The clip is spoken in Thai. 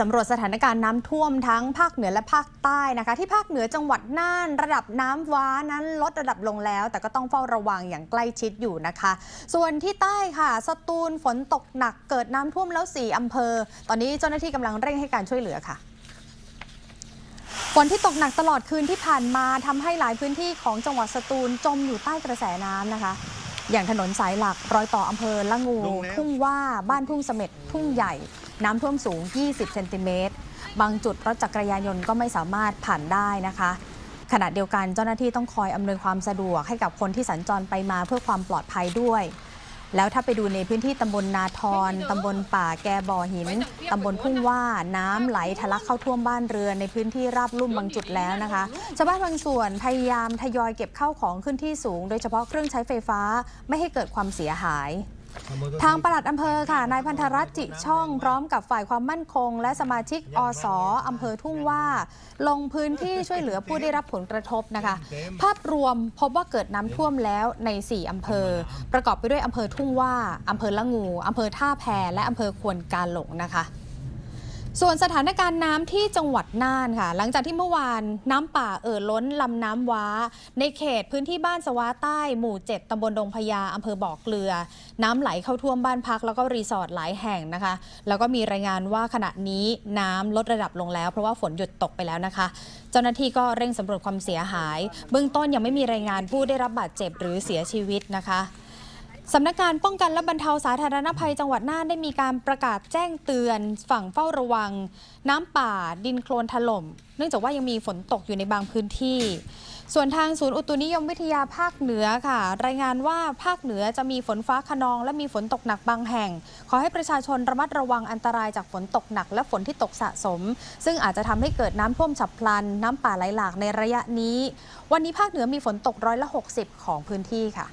สำรวจสถานการณ์น้ำท่วมทั้งภาคเหนือและภาคใต้นะคะ ที่ภาคเหนือจังหวัดน่าน ระดับน้ำว้านั้นลดระดับลงแล้ว แต่ก็ต้องเฝ้าระวังอย่างใกล้ชิดอยู่นะคะ ส่วนที่ใต้ค่ะสตูลฝนตกหนักเกิดน้ำท่วมแล้ว4อำเภอ ตอนนี้เจ้าหน้าที่กำลังเร่งให้การช่วยเหลือค่ะฝนที่ตกหนักตลอดคืนที่ผ่านมาทำให้หลายพื้นที่ของจังหวัดสตูลจมอยู่ใต้กระแสน้ำนะคะ อย่างถนนสายหลักรอยต่ออำเภอละงูลงแล้วทุ่งว่าบ้านทุ่งเสม็ดทุ่งใหญ่ น้ำท่วมสูง 20 เซนติเมตร บางจุดรถจักรยานยนต์ก็ไม่สามารถผ่านได้นะคะขณะเดียวกันเจ้าหน้าที่ต้องคอยอำนวยความสะดวกให้กับคนที่สัญจรไปมาเพื่อความปลอดภัยด้วย แล้วถ้าไปดูในพื้นที่ตำบลนาทรตำบลป่าแกบ่อหินตำบลทุ่งว่าน้ำไหลทะลักเข้าท่วมบ้านเรือนในพื้นที่ราบลุ่มบางจุดแล้วนะคะชาวบ้านบางส่วนพยายามทยอยเก็บข้าวของขึ้นที่สูง โดยเฉพาะเครื่องใช้ไฟฟ้าไม่ให้เกิดความเสียหาย ทางปลัดอำเภอค่ะ นายพันธรัตน์จิช่องพร้อมกับฝ่ายความมั่นคง และสมาชิกอสอำเภอทุ่งว่า ลงพื้นที่ช่วยเหลือผู้ได้รับผลกระทบนะคะ ภาพรวมพบว่าเกิดน้ำท่วมแล้วใน 4อำเภอ ประกอบไปด้วยอำเภอทุ่งว่าอำเภอละงูอำเภอท่าแพและอำเภอควนกาหลงนะคะ ส่วนสถานการณ์น้ำที่จังหวัดน่านค่ะ หลังจากที่เมื่อวานน้ำป่าเอ่อล้นลำน้ำว้า ในเขตพื้นที่บ้านสวาใต้หมู่ 7ตำบลดงพญาอำเภอบ่อเกลือ น้ำไหลเข้าท่วมบ้านพักแล้วก็รีสอร์ทหลายแห่งนะคะ แล้วก็มีรายงานว่าขณะนี้น้ำลดระดับลงแล้ว เพราะว่าฝนหยุดตกไปแล้วนะคะ เจ้าหน้าที่ก็เร่งสำรวจความเสียหาย เบื้องต้นยังไม่มีรายงานผู้ได้รับบาดเจ็บหรือเสียชีวิตนะคะ สำนักงานป้องกันและบรรเทาสาธารณภัยจังหวัดน่านได้มีการประกาศแจ้งเตือน ฝั่งเฝ้าระวัง น้ำป่า ดินโคลนถล่ม เนื่องจากว่ายังมีฝนตกอยู่ในบางพื้นที่ ส่วนทางศูนย์อุตุนิยมวิทยาภาคเหนือค่ะ รายงานว่าภาคเหนือจะมีฝนฟ้าขนองและมีฝนตกหนักบางแห่ง ขอให้ประชาชนระมัดระวังอันตรายจากฝนตกหนักและฝนที่ตกสะสม ซึ่งอาจจะทำให้เกิดน้ำท่วมฉับพลัน น้ำป่าไหลหลากในระยะนี้ วันนี้ภาคเหนือมีฝนตกร้อยละ 60 ของพื้นที่ค่ะ